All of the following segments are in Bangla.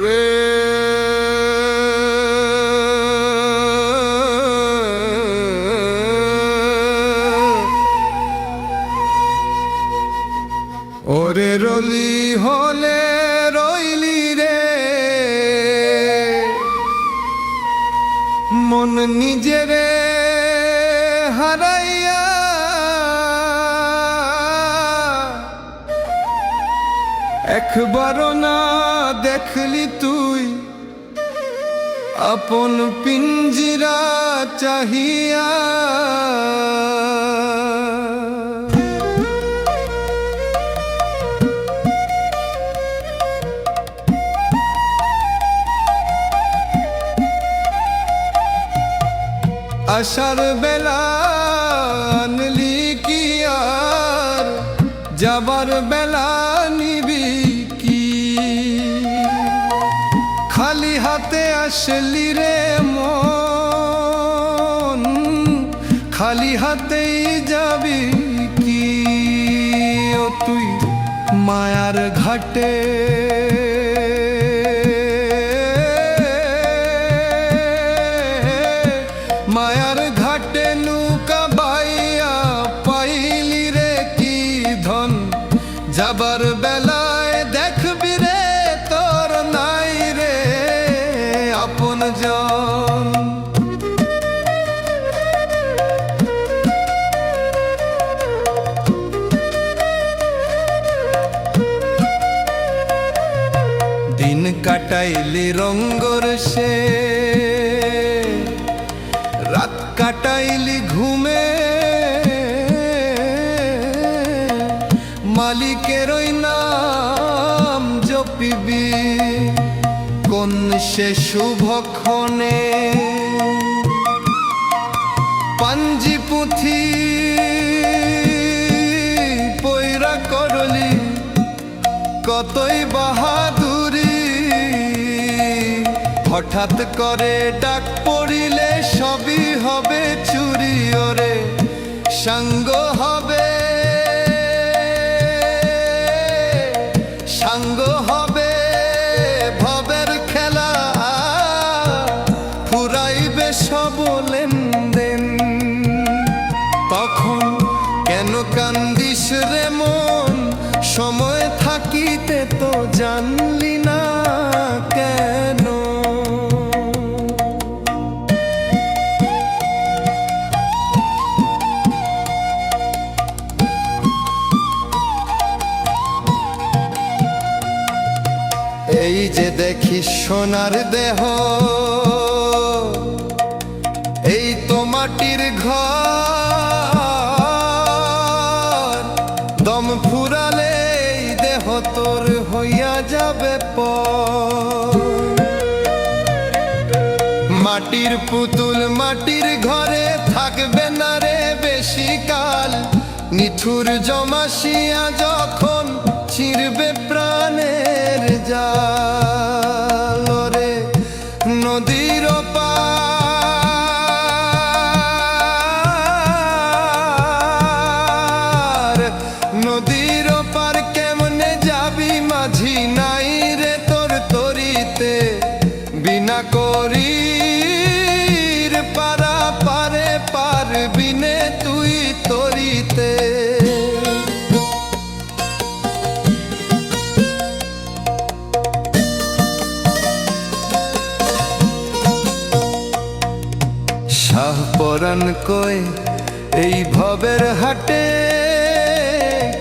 রে। ওরে রলি হলে রইলি রে। মন নিজেরে হারাইয়া একবারও না দেখলি তুই। আপন পিঞ্জিরা চাহিয়া। আসার বেলা আনলি খালি হাতে আসলি রে মন খালি হাতেই যাবি কি? ও তুই মায়ার ঘাটে। মায়ার কাটাইলি রঙ্গর সে। রাত কাটাইলি ঘুমে। মালিকের ওই নাম জপিবি কোন সে শুভক্ষণে পাঞ্জি পুঁথি পৈরা করলি, কতই বাহাদুরি হঠাৎ করে ডাক পড়িলে সবই হবে চুরি, ওরে সাঙ্গ হবে। সাঙ্গ হবে ভবের খেলা, ফুরাইবে সব লেনদেন। তখন কেন কান্দিস রে মন? সময় থাকিতে তো জানলি যে দেখি সোনার দেহ, এই তো মাটির ঘর। দম ফুরালে দেহ তোর হইয়া যাবে পর। মাটির পুতুল মাটির ঘরে থাকবে না রে বেশি কাল নিঠুর জমাসিয়া যখন চিরবে প্রাণের যা রে নদীর পার নদীর পরাণ কই এই ভবের হাটে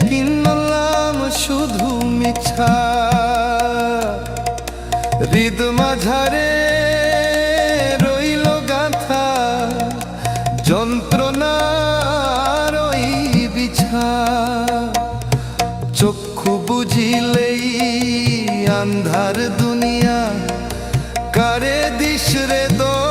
কিনলাম শুধু মিছা হৃদ মাঝারে রইল গাথা, যন্ত্রণার ওই বিছা। চক্ষু বুঝিলেই আন্ধার দুনিয়া, কারে দিস রে দোষ?